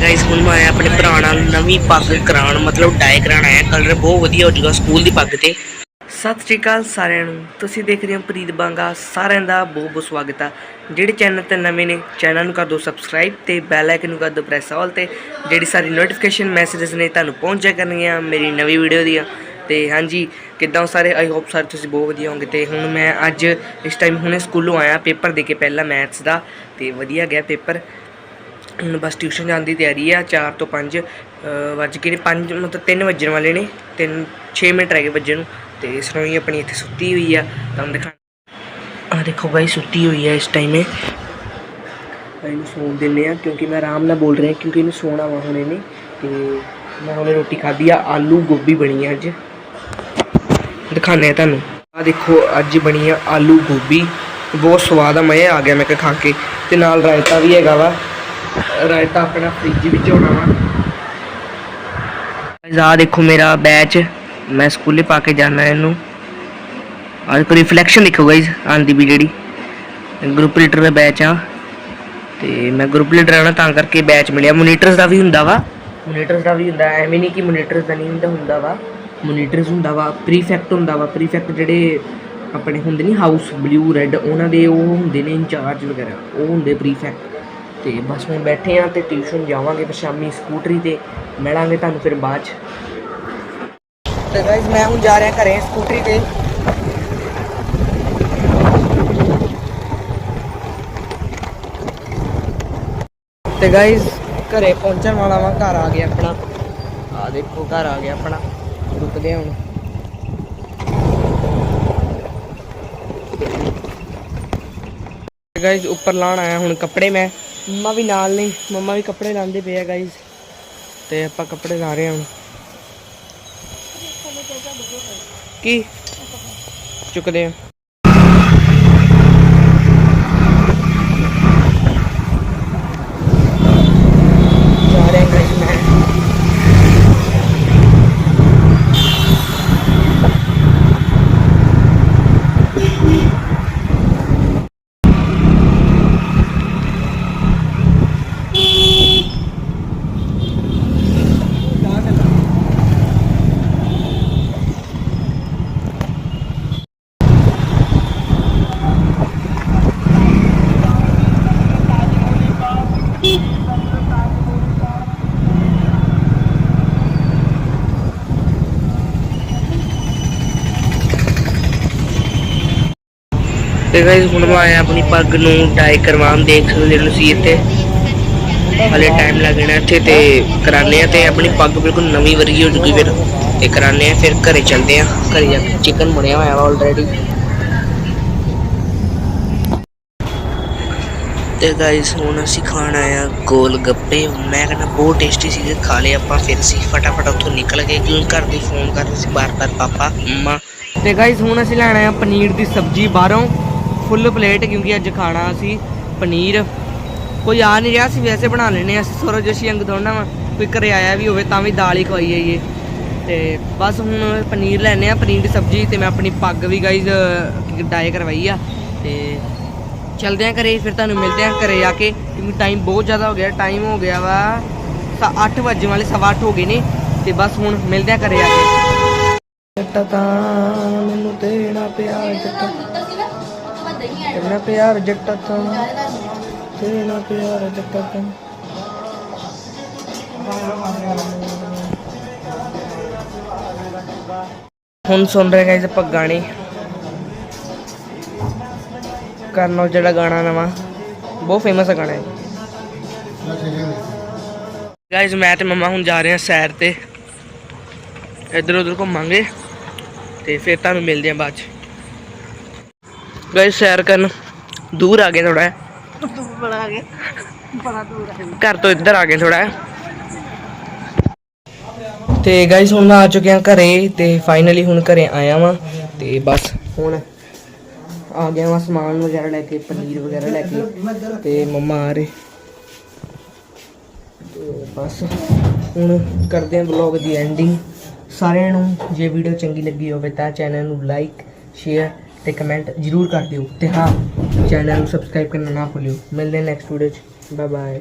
Guys ਹੁਣ ਮੈਂ ਆਇਆ ਆਪਣੇ ਭਰਾ ਨਾਲ ਨਵੀਂ ਪੱਗ ਕਰਾਉਣ, ਮਤਲਬ ਡਾਈ ਕਰਾਉਣ ਆਇਆ ਕਲਰ ਬਹੁਤ ਵਧੀਆ ਹੋ ਜਾਊਗਾ ਸਕੂਲ ਦੀ ਪੱਗ ਤੇ। ਸਤਿ ਸ਼੍ਰੀ ਅਕਾਲ ਸਾਰਿਆਂ ਨੂੰ, ਤੁਸੀਂ ਦੇਖ ਰਹੇ ਹੋ ਪ੍ਰੀਤ ਬਾਂਗਾ, ਸਾਰਿਆਂ ਦਾ ਬਹੁਤ ਬਹੁਤ ਸਵਾਗਤ ਆ। ਜਿਹੜੇ ਚੈਨਲ ਤੇ ਨਵੇਂ ਨੇ, ਚੈਨਲ ਨੂੰ ਕਰ ਦਿਓ ਸਬਸਕ੍ਰਾਈਬ ਤੇ ਬੈਲ ਆਈਕਨ ਨੂੰ ਕਰ ਦਿਓ ਪ੍ਰੈਸ ਆਲ ਤੇ, ਜਿਹੜੀ ਸਾਰੀ ਨੋਟੀਫਿਕੇਸ਼ਨ ਮੈਸੇजेस ਨੇ ਤੁਹਾਨੂੰ ਪਹੁੰਚਿਆ ਕਰਨਗੀਆਂ ਮੇਰੀ ਨਵੀਂ ਵੀਡੀਓ ਦੀਆਂ। ਤੇ ਹਾਂਜੀ, ਕਿੱਦਾਂ ਸਾਰੇ? ਆਈ ਹੋਪ ਸਾਰੇ ਤੁਸੀਂ ਬਹੁਤ ਵਧੀਆ ਹੋਵੋਗੇ। ਤੇ ਹੁਣ ਮੈਂ ਅੱਜ ਇਸ ਟਾਈਮ ਹੁਣੇ ਸਕੂਲੋਂ ਆਇਆ, ਪੇਪਰ ਦੇ ਕੇ ਪਹਿਲਾਂ ਮੈਥਸ ਦਾ, ਤੇ ਵਧੀਆ ਗਿਆ ਪੇਪਰ। ਹੁਣ ਬਸ ਟਿਊਸ਼ਨ ਜਾਣ ਦੀ ਤਿਆਰੀ ਆ 4 ਤੋਂ 5 ਵੱਜ ਕੇ ਨੇ 5 ਮਤਲਬ 3 ਵੱਜਣ ਵਾਲੇ ਨੇ 3 6 ਮਿੰਟ ਰਹਿ ਗਏ ਵੱਜਣ ਨੂੰ, ਤੇ ਸਨੋਈ ਆਪਣੀ ਇੱਥੇ ਸੁੱਤੀ ਹੋਈ ਆ ਤੁਹਾਨੂੰ ਦਿਖਾ ਆ ਦੇਖੋ ਬਾਈ, ਸੁੱਤੀ ਹੋਈ ਆ ਇਸ ਟਾਈਮ ਇਹ। ਇਹਨੂੰ ਸੌਣ ਦਿੰਦੇ ਆ, ਕਿਉਂਕਿ ਮੈਂ ਆਰਾਮ ਨਾਲ ਬੋਲ ਰਿਹਾ, ਕਿਉਂਕਿ ਇਹਨੂੰ ਸੌਣਾ ਵਾ ਹੁਣੇ ਨੇ ਤੇ ਮੈਂ ਹੁਣੇ ਰੋਟੀ ਖਾਧੀ ਆ, ਆਲੂ ਗੋਭੀ ਬਣੀ ਆ ਅੱਜ। ਦਿਖਾਉਂਦੇ ਆ ਤੁਹਾਨੂੰ। ਆ ਦੇਖੋ, ਅੱਜ ਬਣੀ ਆ ਆਲੂ ਗੋਭੀ। ਬਹੁਤ ਸਵਾਦ ਆ ਮਜ਼ਾ ਆ ਗਿਆ ਮੈਂ ਕਿਹਾ ਖਾ ਕੇ, ਤੇ ਨਾਲ ਰਾਇਤਾ ਵੀ ਹੈਗਾ ਵਾ। ਰਾਇਤਾ ਆਪਣਾ ਫ੍ਰਿਜ ਵਿੱਚ ਹੋਣਾ ਵਾ। ਆ ਦੇਖੋ ਮੇਰਾ ਬੈਚ ਮੈਂ ਸਕੂਲੇ ਪਾ ਕੇ ਜਾਣਾ ਇਹਨੂੰ। ਆਹ ਕੋਈ ਰਿਫਲੈਕਸ਼ਨ ਦੇਖੋ ਗਾਇਸ ਆਂਦੀ ਵੀ ਜਿਹੜੀ। ਗਰੁੱਪ ਲੀਡਰ ਦਾ ਬੈਚ ਆ ਤੇ ਮੈਂ ਗਰੁੱਪ ਲੀਡਰ ਆਣਾ ਤਾਂ ਕਰਕੇ ਬੈਚ ਮਿਲਿਆ। ਮੋਨੀਟਰਸ ਦਾ ਵੀ ਹੁੰਦਾ ਵਾ। ਮੋਨੀਟਰਸ ਦਾ ਵੀ ਹੁੰਦਾ। ਐਵੇਂ ਨਹੀਂ ਕਿ ਮੋਨੀਟਰਸ ਦਾ ਨਹੀਂ ਹੁੰਦਾ ਹੁੰਦਾ ਵਾ। ਮੋਨੀਟਰਸ ਹੁੰਦਾ ਵਾ ਪ੍ਰੀਫੈਕਟ ਹੁੰਦਾ ਵਾ। ਪ੍ਰੀਫੈਕਟ ਜਿਹੜੇ ਆਪਣੇ ਹੁੰਦੇ ਨਹੀਂ ਹਾਊਸ ਬਲੂ ਰੈੱਡ ਉਹਨਾਂ ਦੇ ਉਹ ਹੁੰਦੇ ਨੇ ਇੰਚਾਰਜ ਵਗੈਰਾ। ਉਹ ਹੁੰਦੇ ਪ੍ਰੀਫੈਕਟ ਤੇ ਬਸ ਹੁਣ ਬੈਠੇ ਆ ਤੇ ਟਿਊਸ਼ਨ ਜਾਵਾਂਗੇ ਫਿਰ ਸ਼ਾਮੀ ਸਕੂਟਰੀ ਤੇ, ਮਿਲਾਂਗੇ ਤੁਹਾਨੂੰ ਫਿਰ ਬਾਅਦ ਚ। ਤੇ ਗਾਇਸ ਮੈਂ ਹੁਣ ਜਾ ਰਿਹਾ ਘਰੇ ਸਕੂਟਰੀ ਤੇ। ਤੇ ਗਾਇਸ ਘਰੇ ਪਹੁੰਚਣ ਵਾਲਾ ਵਾਂ, ਘਰ ਆ ਗਿਆ ਆਪਣਾ। ਆ ਦੇਖੋ, ਘਰ ਆ ਗਿਆ ਆਪਣਾ। ਰੁਕਦੇ ਹਾਂ ਹੁਣ। ਗਾਇਸ ਉੱਪਰ ਲਾਣ ਆਇਆ ਹੁਣ ਕੱਪੜੇ ਮੈਂ। ਮੰਮਾ ਵੀ ਨਾਲ ਨਹੀਂ ਮੰਮਾ ਵੀ ਕੱਪੜੇ ਲਾਉਂਦੇ ਪਏ ਆ ਗਾਇਸ ਤੇ ਆਪਾਂ ਕੱਪੜੇ ਲਾ ਰਹੇ ਹਾਂ ਹੁਣ। ਕੀ? ਚੁੱਕਦੇ ਆ ਜਾ ਰਹੇ ਗਾਇਸ ਮੈਂ ਤੇ ਗਾਇਸ ਹੁਣ ਮੈਂ ਆਇਆ ਆਪਣੀ ਪੱਗ ਨੂੰ ਟਾਈ ਕਰਵਾਉਣ ਦੇਖ ਸਕਦੇ ਹੋ ਤੁਸੀਂ ਇੱਥੇ। ਹਲੇ ਟਾਈਮ ਲੱਗਣਾ ਇੱਥੇ ਤੇ ਕਰਾਣੇ ਆ ਤੇ ਆਪਣੀ ਪੱਗ ਬਿਲਕੁਲ ਨਵੀਂ ਵਰਗੀ ਹੋ ਜੂਗੀ ਫਿਰ ਤੇ ਕਰਾਣੇ ਆ ਫਿਰ ਘਰੇ ਚੱਲਦੇ ਆ ਘਰੇ ਜਾ ਕੇ ਚਿਕਨ ਬਣਿਆ ਹੋਇਆ ਵਾ ਆਲਰੇਡੀ ਤੇ ਗਾਇਸ ਹੁਣ ਅਸੀਂ ਖਾਣ ਆਇਆ ਗੋਲ ਗੱਪੇ ਮੈਂ ਕਹਿੰਦਾ ਬਹੁਤ ਟੇਸਟੀ ਸੀਗੇ, ਖਾ ਲਏ ਆਪਾਂ ਫਿਰ ਅਸੀਂ। ਫਟਾਫਟ ਉੱਥੋਂ ਨਿਕਲ ਗਏ ਕਿਉਂ ਘਰ ਦੀ ਫੋਨ ਕਰ ਰਹੇ ਸੀ ਬਾਰ-ਬਾਰ, ਪਾਪਾ, ਮੰਮਾ। ਤੇ ਗਾਇਸ ਹੁਣ ਅਸੀਂ ਲੈਣਾ ਆ ਪਨੀਰ ਦੀ ਸਬਜ਼ੀ ਬਾਹਰੋਂ। ਫੁੱਲ ਪਲੇਟ ਕਿਉਂਕਿ ਅੱਜ ਖਾਣਾ ਅਸੀਂ ਪਨੀਰ। ਕੋਈ ਆ ਨਹੀਂ ਰਿਹਾ ਸੀ ਵੈਸੇ ਬਣਾ ਲੈਨੇ ਆ ਸੂਰਜ ਜੋਸ਼ੀ ਅੰਗ ਦੋਨਾਂ ਵਾ ਕੋਈ ਘਰੇ ਆਇਆ ਵੀ ਹੋਵੇ ਤਾਂ ਵੀ ਦਾਲ ਹੀ ਖਵਾਈ ਜਾਈਏ ਤੇ ਬਸ ਹੁਣ ਪਨੀਰ ਲੈਨੇ ਆ ਪਨੀਰ ਦੀ ਸਬਜ਼ੀ ਤੇ ਮੈਂ ਆਪਣੀ ਪੱਗ ਵੀ ਗਾਇਸ ਡਾਈ ਕਰਵਾਈ ਆ। ਤੇ ਚਲਦੇ ਆ ਘਰੇ, ਫਿਰ ਤੁਹਾਨੂੰ ਮਿਲਦੇ ਆ ਘਰੇ ਆ ਕੇ, ਕਿਉਂਕਿ ਟਾਈਮ ਬਹੁਤ ਜ਼ਿਆਦਾ ਹੋ ਗਿਆ ਟਾਈਮ ਹੋ ਗਿਆ ਵਾ 8 ਵਜੇ ਵਾਲੇ, ਸਵਾ ਅੱਠ ਹੋ ਗਏ ਨੇ। ਤੇ ਬਸ ਹੁਣ ਮਿਲਦੇ ਆ ਘਰੇ ਆ ਕੇ। ਜੱਟਾ ਮੈਨੂੰ ਦੇਣਾ ਪਿਆ ਜੱਟਾ ਦੇਣਾ ਪਿਆਰ ਜੱਟਾ ਤਾਂ? ਦੇਣਾ ਪਿਆਰ ਜੱਟਾ ਤਾਂ? ਹੁਣ ਸੁਣ ਰਹੇ ਗਾਇਸ ਆਪਾਂ ਗਾਣੇ। ਕਰਨੋ ਜਿਹੜਾ ਗਾਣਾ ਨਵਾਂ, ਬਹੁਤ ਫੇਮਸ ਹੈ ਗਾਣਾ ਹੈ ਗਾਇਸ ਮੈਂ ਤੇ ਮਮਾ ਹੁਣ ਜਾ ਰਹੇ ਹਾਂ ਸੈਰ ਤੇ। ਇੱਧਰ ਉੱਧਰ ਘੁੰਮਾਂਗੇ ਤੇ ਫਿਰ ਤੁਹਾਨੂੰ ਮਿਲਦੇ ਹਾਂ ਬਾਅਦ ਚ। ਗਾਇਸ ਸੈਰ ਕਰਨ। ਦੂਰ ਆ ਗਏ ਥੋੜਾ ਦੂਰ ਬੜਾ ਗਿਆ ਬੜਾ ਦੂਰ ਹੈ ਘਰ ਤੋਂ ਇੱਧਰ ਆ ਗਏ ਥੋੜਾ ਤੇ ਗਾਇਸ ਹੁਣ ਆ ਚੁੱਕਿਆ ਘਰੇ ਤੇ ਫਾਈਨਲੀ ਹੁਣ ਘਰੇ ਆਇਆ ਵਾਂ ਤੇ ਬਸ ਹੁਣ ਆ ਗਿਆ ਵਾਂ ਸਮਾਨ ਵਗੈਰਾ ਲੈ ਕੇ ਪਨੀਰ ਵਗੈਰਾ ਲੈ ਕੇ ਤੇ ਮੰਮਾ ਆ ਰਹੇ। ਤੇ ਬਸ ਹੁਣ ਕਰਦੇ ਹਾਂ ਵਲੌਗ ਦੀ ਐਂਡਿੰਗ ਸਾਰਿਆਂ ਨੂੰ ਜੇ ਵੀਡੀਓ ਚੰਗੀ ਲੱਗੀ ਹੋਵੇ ਤਾਂ ਚੈਨਲ ਨੂੰ ਲਾਈਕ ਸ਼ੇਅਰ ਤੇ ਕਮੈਂਟ ਜ਼ਰੂਰ ਕਰ ਦਿਓ। ਤੇ ਹਾਂ ਚੈਨਲ ਨੂੰ ਸਬਸਕ੍ਰਾਈਬ ਕਰਨਾ ਨਾ ਭੁੱਲਿਓ। ਮਿਲਦੇ ਨੈਕਸਟ ਵੀਡੀਓ 'ਚ। Bye bye